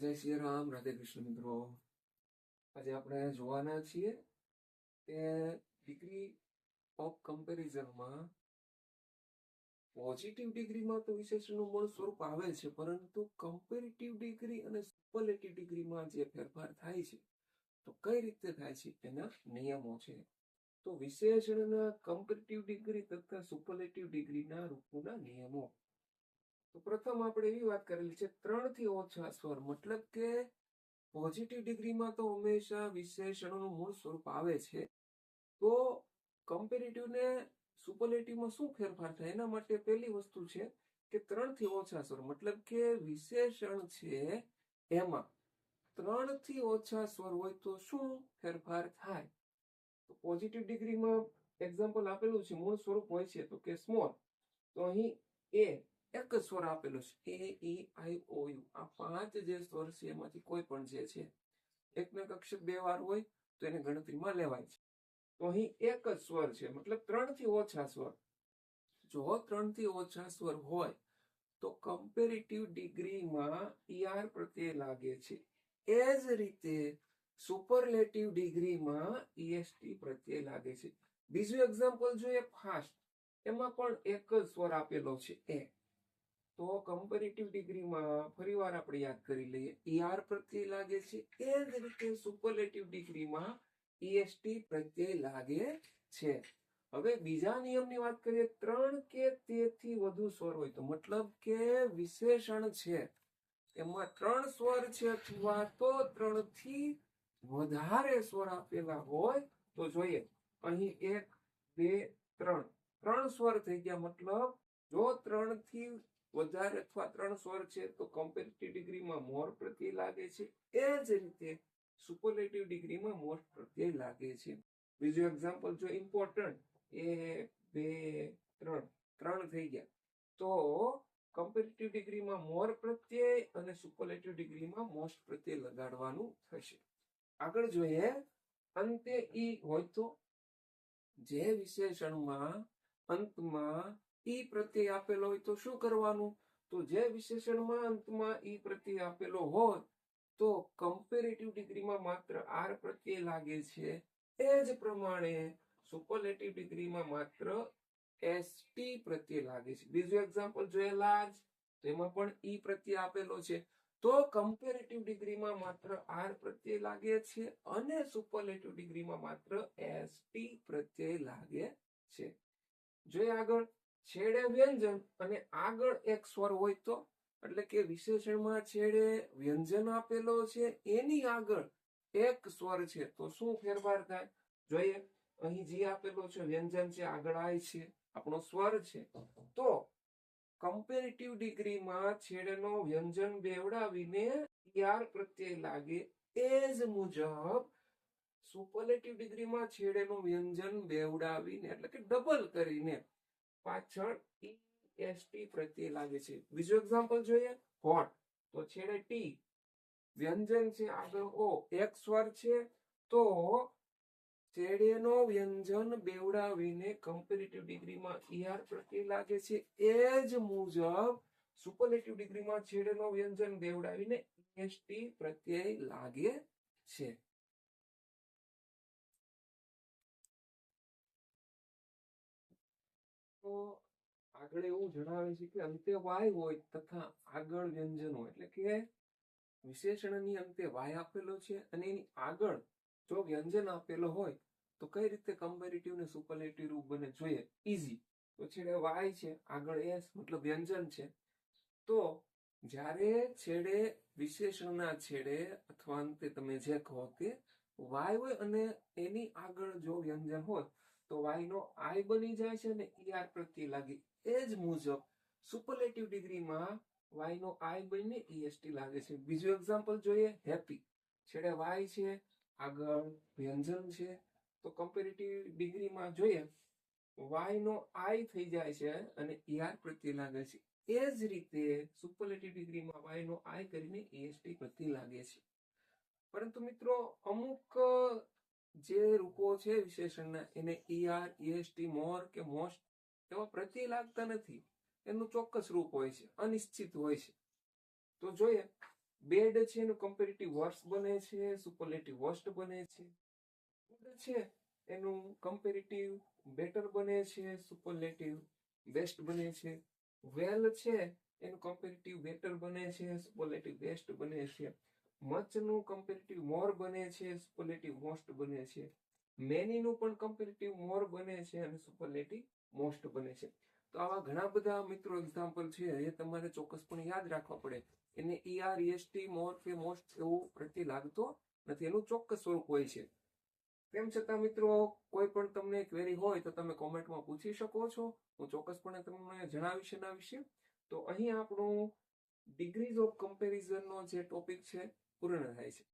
જય શ્રી રામ, રાધે કૃષ્ણ મિત્રો. આજે આપણે જોવાના છીએ કે ડિગ્રી ઓફ કમ્પેરિઝનમાં પોઝિટિવ ડિગ્રીમાં તો વિશેષણનું મૂળ સ્વરૂપ આવે છે, પરંતુ કમ્પેરેટિવ ડિગ્રી અને સુપરલેટિવ ડિગ્રીમાં જે ફેરફાર થાય છે, તો કઈ રીતે થાય છે, એના નિયમો છે. તો વિશેષણના કમ્પેરેટિવ ડિગ્રી તથા સુપરલેટિવ ડિગ્રીના રૂપોના નિયમો. તો પ્રથમ આપણે એવી વાત કરેલી છે ત્રણથી ઓછા સ્વર, મતલબ કે પોઝિટિવ ડિગ્રીમાં તો હંમેશા વિશેષણોનું મૂળ સ્વરૂપ આવે છે. તો કમ્પેરેટિવને સુપરલેટિવમાં શું ફેરફાર થાય? એના માટે પહેલી વસ્તુ છે કે ત્રણથી ઓછા સ્વર, મતલબ કે વિશેષણ છે એમાં. ત્રણથી ઓછા સ્વર હોય તો શું ફેરફાર થાય? તો પોઝિટિવ ડિગ્રીમાં એક્ઝામ્પલ આપેલું છે, મૂળ સ્વરૂપ હોય છે તો કે સ્મોલ તો અહીં એ એક જ સ્વર આપેલો છે. A E I, O, U. આ પાંચ જે સ્વર છે, એમાંથી કોઈ પણ જે છે, એકનો એક અક્ષર બે વાર હોય તો એને ગણતરીમાં લેવાય છે. તો અહીં એક જ સ્વર છે, મતલબ ત્રણથી ઓછા સ્વર. જો ત્રણથી ઓછા સ્વર હોય તો કમ્પેરેટિવ ડિગ્રીમાં ઈઆર પ્રત્યે લાગે છે. એ જ રીતે સુપરલેટિવ ડિગ્રીમાં ઈએસટી પ્રત્યે લાગે છે. બીજું એક્ઝામ્પલ જોઈએ ફાસ્ટ એમાં પણ એક જ સ્વર આપેલો છે એ તો કમ્પેરેટિવ ડિગ્રીમાં ફરીવાર આપણે યાદ કરી લઈએ. ઈઆર પ્રત્યે લાગે છે એ જ રીતે સુપરલેટિવ ડિગ્રીમાં ઈએસટી પ્રત્યે લાગે છે? હવે બીજા નિયમની વાત કરીએ, ત્રણ કે તેથી વધુ સ્વર હોય તો મતલબ કે વિશેષણ છે. એમાં ત્રણ સ્વર છે અથવા તો ત્રણથી વધારે સ્વર આપેલા હોય તો જોઈએ. અહીં એક, બે, ત્રણ. ત્રણ સ્વર થઈ ગયા મતલબ જો ત્રણથી વધારે અથવા ત્રણ સ્વર છે તો કમ્પેરેટિવ ડિગ્રીમાં મોર પ્રત્યે લાગે છે. એ જ રીતે સુપરલેટિવ ડિગ્રીમાં મોર પ્રત્યય લાગે છે. બીજું એક્ઝામ્પલ જો ઇમ્પોર્ટન્ટ એ બે, ત્રણ ત્રણ થઈ ગયા. તો કમ્પેરેટિવ ડિગ્રીમાં મોર પ્રત્યય અને સુપરલેટિવ ડિગ્રીમાં મોસ્ટ પ્રત્યય લગાડવાનું થશે. આગળ જોઈએ, અંતે ઈ હોય તો જે વિશેષણમાં અંતમાં ઈ પ્રત્યય આપેલો હોય તો શું કરવાનું? તો જે વિશેષણમાં અંતમાં ઈ પ્રત્યય આપેલો હોય, તો કમ્પેરેટિવ ડિગ્રીમાં માત્ર આર પ્રત્યય લાગે છે. એ જ પ્રમાણે સુપરલેટિવ ડિગ્રીમાં માત્ર એસટી પ્રત્યય લાગે છે. બીજું એક્ઝામ્પલ જોઈએ લાર્જ એમાં પણ ઈ પ્રત્યય આપેલો છે. તો કમ્પેરેટિવ ડિગ્રીમાં માત્ર આર પ્રત્યય લાગે છે અને સુપરલેટિવ ડિગ્રીમાં માત્ર એસટી પ્રત્યય લાગે છે. જોઈએ આગળ. છેડે વ્યંજન અને આગળ એક સ્વર હોય તો? એટલે કે વિશેષણમાં છેડે વ્યંજન આપેલો છે, એની આગળ એક સ્વર છે. તો શું ફેરફાર થાય? જોઈએ. અહીં જે આપેલો છે, વ્યંજન છે, આગળ આય છે, આપણો સ્વર છે. તો કમ્પેરેટિવ ડિગ્રીમાં છેડેનો વ્યંજન બેવડાવીને યાર પ્રત્યય લાગે એ જ મુજબ સુપરલેટિવ ડિગ્રીમાં છેડેનું વ્યંજન બેવડાવીને, એટલે કે ડબલ કરીને પાછળ ટી એસ ટી પ્રત્યય લાગે છે. બીજું એક્ઝામ્પલ જોઈએ, હોટ. તો છેડે ટી વ્યંજન છે, આગળ ઓ એક સ્વર છે, તો છેડેનો વ્યંજન બેવડાવીને કમ્પેરેટિવ ડિગ્રીમાં ઈઆર પ્રત્યય લાગે છે. એ જ મુજબ સુપરલેટિવ ડિગ્રીમાં છેડેનો વ્યંજન બેવડાવીને એસટી પ્રત્યય લાગે છે. આગળ એવું જણાવે છે કે અંતે વાય હોય તથા આગળ વ્યંજન હોય એટલે કે વિશેષણની અંતે વાય આપેલો છે અને એની આગળ જો વ્યંજન આપેલો હોય તો કઈ રીતે કમ્પેરેટિવ ને સુપરલેટિવ રૂપ બને જોઈએ? ઈઝી તો છેડે વાય છે, આગળ એસ, મતલબ વ્યંજન છે. તો જ્યારે છેડે વિશેષણના છેડે અથવા અંતે તમે જે કહો તે વાય હોય અને એની આગળ જો વ્યંજન હોય તો વાય નો આઈ બની જાય છે અને ઈઆર પ્રત્યે લાગે એ જ મુજબ સુપરલેટિવ ડિગ્રીમાં વાય નો આઈ બનીને ઈએસટી લાગે છે. બીજું એક્ઝામ્પલ જોઈએ, હેપી. છેડે વાય છે, આગળ વ્યંજન છે. તો કમ્પેરેટિવ ડિગ્રીમાં જોઈએ વાય નો આઈ થઈ જાય છે અને ઈઆર પ્રત્યે લાગે છે. એ જ રીતે સુપરલેટિવ ડિગ્રીમાં વાય નો આઈ કરીને ઈએસટી પ્રત્યે લાગે છે. પરંતુ મિત્રો અમુક જે રૂપો છે વિશેષણના, એને ઈઆર ઈએસટી મોર કે મોસ્ટ એવા પ્રત્યય લાગતા નથી. એનું ચોક્કસ રૂપ હોય છે, અનિશ્ચિત હોય છે. તો જોઈએ, બેડ છે, એનું કમ્પેરેટિવ વર્સ્ટ બને છે સુપરલેટિવ વર્સ્ટ બને છે. છે, એનું કમ્પેરેટિવ બેટર બને છે સુપરલેટિવ બેસ્ટ બને છે. વેલ છે, એનું કમ્પેરેટિવ બેટર બને છે સુપરલેટિવ બેસ્ટ બને છે. મચનું કમ્પેરેટિવ મોર બને છે સુપરલેટિવ મોસ્ટ બને છે. મેનીનું પણ કમ્પેરેટિવ મોર બને છે અને સુપરલેટિવ મોસ્ટ બને છે. તો આવા ઘણા બધા મિત્રો એક્ઝામ્પલ છે, એ તમારે ચોક્કસપણે યાદ રાખવા પડે. એને ઈઆર એસટી મોર કે મોસ્ટ એવું પ્રત્યે લાગતો નથી, એનું ચોક્કસ સ્વરૂપ હોય છે. તેમ છતાં મિત્રો, કોઈ પણ તમને ક્વેરી હોય તો તમે કોમેન્ટમાં પૂછી શકો છો. હું ચોક્કસપણે તમને જણાવીશ એના વિશે. તો અહીં આપણું ડિગ્રીઝ ઓફ કમ્પેરિઝનનો જે ટોપિક છે પૂર્ણ થાય છે.